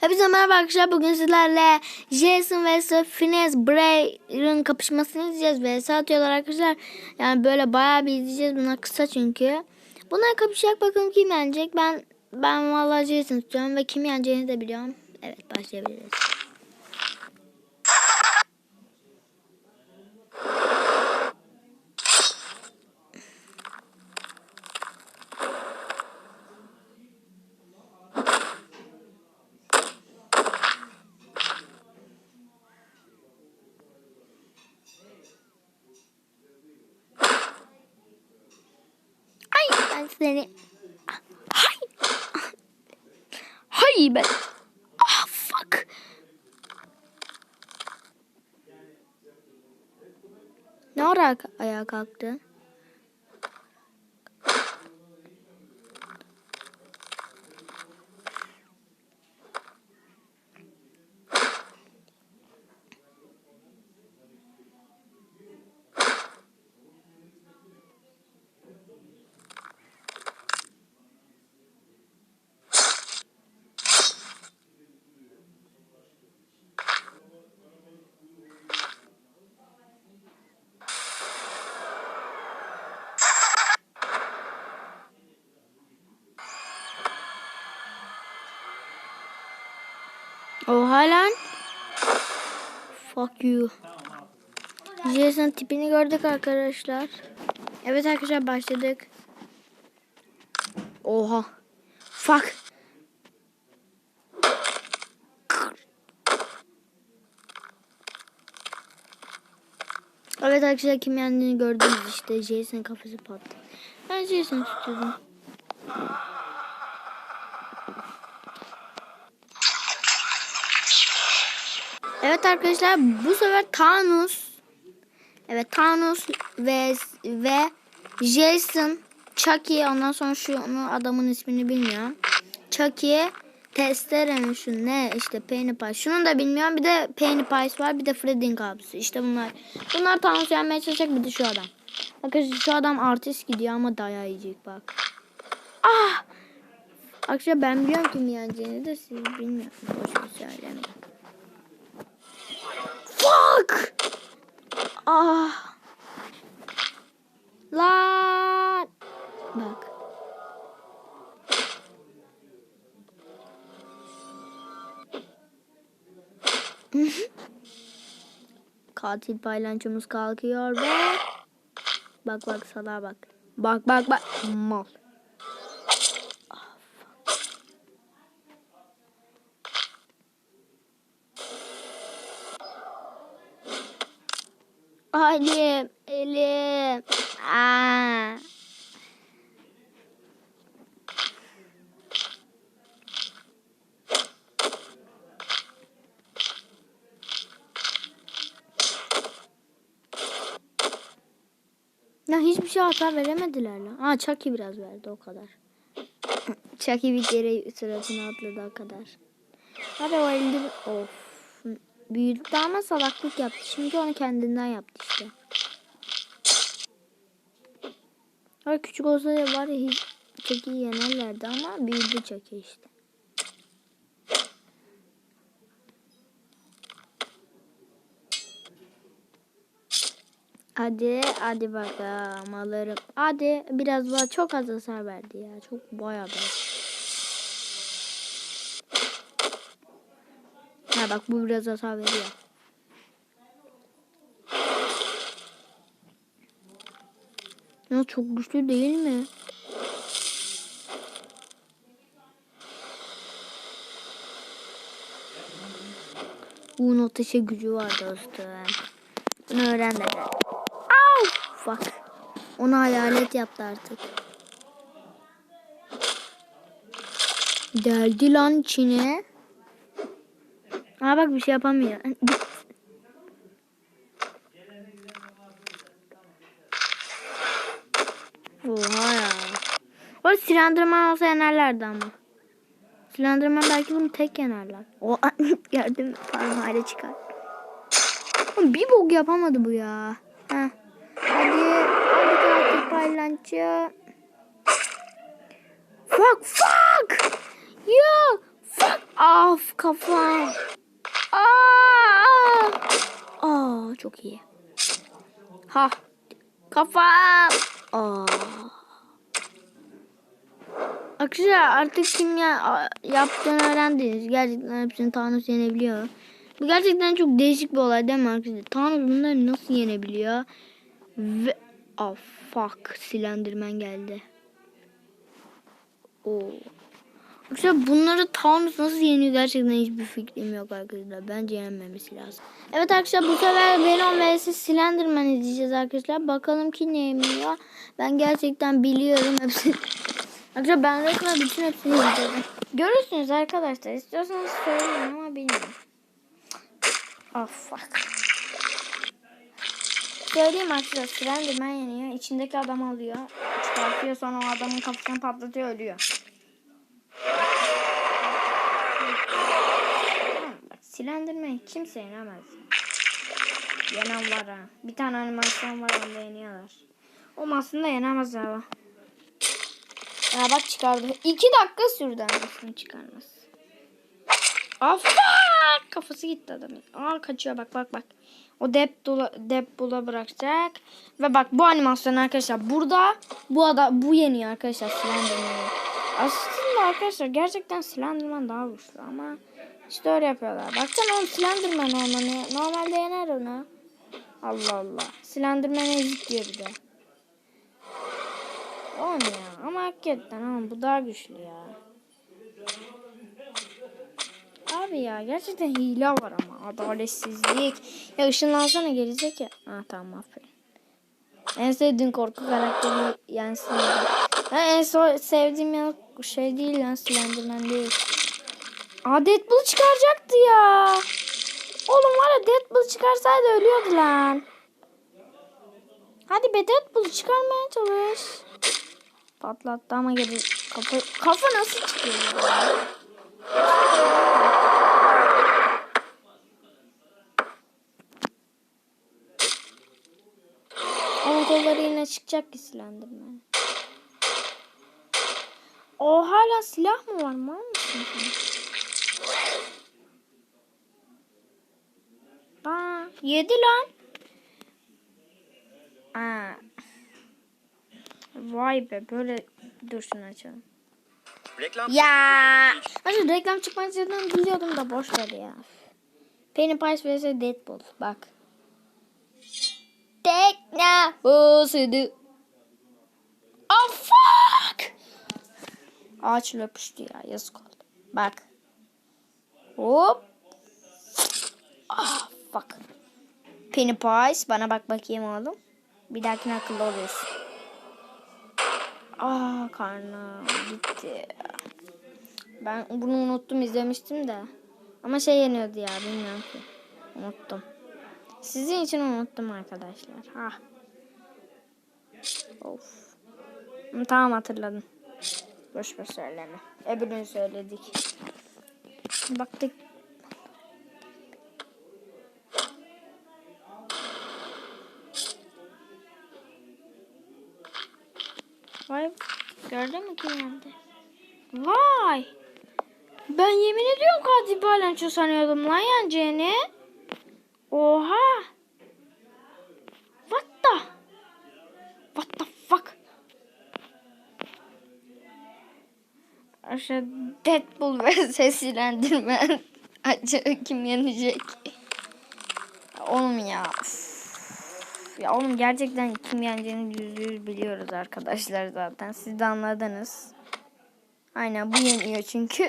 Hepinize merhaba arkadaşlar. Bugün sizlerle Jason vs Phineas Bray'ın kapışmasını izleyeceğiz. Vs atıyorlar arkadaşlar. Yani böyle bayağı bir izleyeceğiz. Bunlar kısa çünkü. Bunlar kapışacak bakalım kim yenecek. Ben ben vallahi Jason tutuyorum ve kim yeneceğini de biliyorum. Evet başlayabiliriz. Ay ben seni. Hay. Hay ben. Ah fuck. Ne ara ayağa kalktı? Oha lan. Fuck you. Jason tipini gördük arkadaşlar. Evet arkadaşlar başladık. Oha. Fuck. Evet arkadaşlar kim yendiğini gördünüz işte. Jason kafası patladı. Ben Jason tutuyordum. Evet arkadaşlar bu sefer Thanos Evet Thanos ve ve Jason Chucky ondan sonra şu onun adamın ismini bilmiyorum. Chucky Testere şu ne işte Pennywise. Şunu da bilmiyorum. Bir de Pennywise var. Bir de Freddy'nin kablosu. İşte bunlar. Bunlar Thanos yenmeye çalışacak. Bir de şu adam. Arkadaşlar şu adam artist gidiyor ama dayağı yiyecek bak. Ah! Arkadaşlar ben biliyorum kim yeneceğini de siz bilmiyorsunuz. Boşuna söylemeyin. Fuck! Ah. Lan. Bak. Katil paylançomuz kalkıyor ve bak bak sana bak. Bak bak bak. Mal. Elim, elim. Aa. Ya hiçbir şey hata veremediler lan. Aa Chucky biraz verdi o kadar. Chucky bir kere sırasına atladı o kadar. Hadi o elde of. Büyüdü ama salaklık yaptı. Şimdi onu kendinden yaptı işte. Ay küçük olsa ya var ya hiç çok iyi yenerlerdi ama büyüdü çok işte. Hadi hadi bakalım alırım. Hadi biraz daha çok az hasar verdi ya. Çok bayağı bir. Ha bak bu biraz hasar veriyor. Ya çok güçlü değil mi? Bunun ateşe gücü var dostum. Bunu öğren de gel. Au! Fuck. Onu hayalet yaptı artık. Deldi lan içine. Aa bak bir şey yapamıyor. Oha ya. O Slenderman olsa yenerlerdi ama. Slenderman belki bunu tek yenerler. O gördüm parmağıyla çıkar. Oğlum Bir bok yapamadı bu ya. Heh. Hadi. Hadi katil paylançı. Fuck fuck. Ya. Fuck. Af kafa. Aa! Aa çok iyi. Ha. Kafam. Aa. Arkadaşlar artık kim ya yaptığını öğrendiniz. Gerçekten hepsini Thanos yenebiliyor. Bu gerçekten çok değişik bir olay değil mi arkadaşlar? Thanos bunları nasıl yenebiliyor? Ve oh fuck Slenderman geldi. Oo. Arkadaşlar bunları Thanos nasıl yeniyor gerçekten hiçbir fikrim yok arkadaşlar. Bence yenmemesi lazım. Evet arkadaşlar bu sefer Venom vs Slenderman izleyeceğiz arkadaşlar. Bakalım kim yeniyor. Ben gerçekten biliyorum hepsini. Arkadaşlar ben resmen bütün hepsini izledim. Görürsünüz arkadaşlar. İstiyorsanız söyleyin ama bilmiyorum. Oh fuck. Söyleyeyim arkadaşlar Slenderman yeniyor. İçindeki adam alıyor. Çıkartıyor sonra o adamın kafasını patlatıyor ölüyor. Slenderman kimse yenemez. Yenen var ha. Bir tane animasyon var onda yeniyorlar. O aslında yenemez ama. Ya bak çıkardı. İki dakika sürdü anasını çıkarması. Afa! Kafası gitti adamın. Aa kaçıyor bak bak bak. O Deadpool'a Deadpool'a bırakacak. Ve bak bu animasyon arkadaşlar burada bu ada bu yeniyor arkadaşlar Slenderman'ı. Aslında arkadaşlar gerçekten Slenderman daha güçlü ama işte öyle yapıyorlar. Baksana oğlum Slenderman olmanı. Normalde yener onu. Allah Allah. Slenderman ezik diyor bir de. Oğlum ya ama hakikaten oğlum bu daha güçlü ya. Abi ya gerçekten hile var ama adaletsizlik. Ya ışınlansana gelecek ya. Ha tamam aferin. En sevdiğin korku karakteri yensin. Ya en sevdiğim ya şey değil lan Slenderman değil. Aa Deadpool çıkaracaktı ya. Oğlum var ya Deadpool çıkarsaydı ölüyordu lan. Hadi be Deadpool çıkarmaya çalış. Patlattı ama geri kafa, kafa nasıl çıkıyor? Onun kolları yine çıkacak ki Slenderman. O hala silah mı var mı sen? Aa, yedi lan. Aa. Vay be böyle dursun açalım. Reklam Ya. Aslında reklam çıkmayacağını biliyordum da boş ver ya. Pennywise vs Deadpool. Bak. Tekne bozuldu. Oh fuck. Ağaç löpüştü ya yazık oldu. Bak. Hop. Ah fuck. Pennywise bana bak bakayım oğlum. Bir dahakine akıllı oluyorsun. Ah karnım gitti. Ben bunu unuttum izlemiştim de. Ama şey yeniyordu ya bilmiyorum ki. Unuttum. Sizin için unuttum arkadaşlar. Ha. Of. Tamam hatırladım. Boş ver söyleme. Öbürünü söyledik. Baktık. Vay. Gördün mü kim yendi? Vay. Ben yemin ediyorum Kadir Balanço sanıyordum lan yeneceğini. Oha. What the? What the fuck? Aşağı Deadpool ve seslendirme. Acaba kim yenecek? Oğlum ya. üf. Ya oğlum gerçekten kim yeneceğini yüzde yüz biliyoruz arkadaşlar zaten. Siz de anladınız. Aynen bu yeniyor çünkü.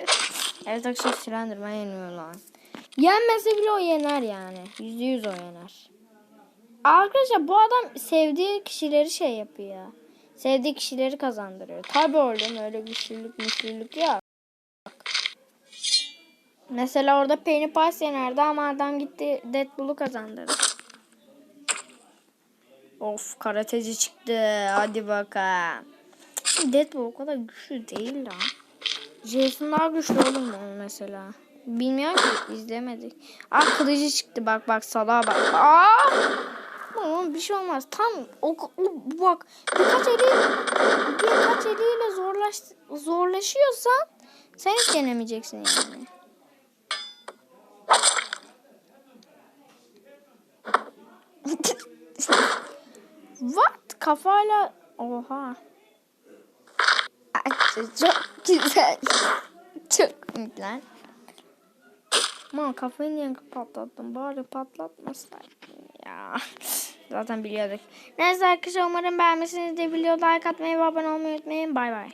Evet arkadaşlar Slenderman yeniyor lan. Yenmese bile o yener yani. Yüzde yüz o yener. Arkadaşlar bu adam sevdiği kişileri şey yapıyor. Sevdiği kişileri kazandırıyor. Tabi oğlum öyle güçlülük güçlülük ya. Mesela orada Pennywise yenerdi ama adam gitti Deadpool'u kazandırdı. Of karateci çıktı. Hadi bakalım. Deadpool o kadar güçlü değil lan. Jason daha güçlü oğlum onun mesela. Bilmiyorum ki izlemedik. Ah kılıcı çıktı bak bak salağa bak. Aa! Oğlum bir şey olmaz. Tam o, o bak birkaç eli birkaç eliyle zorlaş, zorlaşıyorsan sen hiç denemeyeceksin yani. What? Kafayla... Oha. Ay, Çok güzel. Çok komikler. Aman kafayı niye patlattın? Bari patlatmasaydın ya. Zaten biliyorduk. Neyse arkadaşlar umarım beğenmişsinizdir. Video like atmayı ve abone olmayı unutmayın. Bay bay.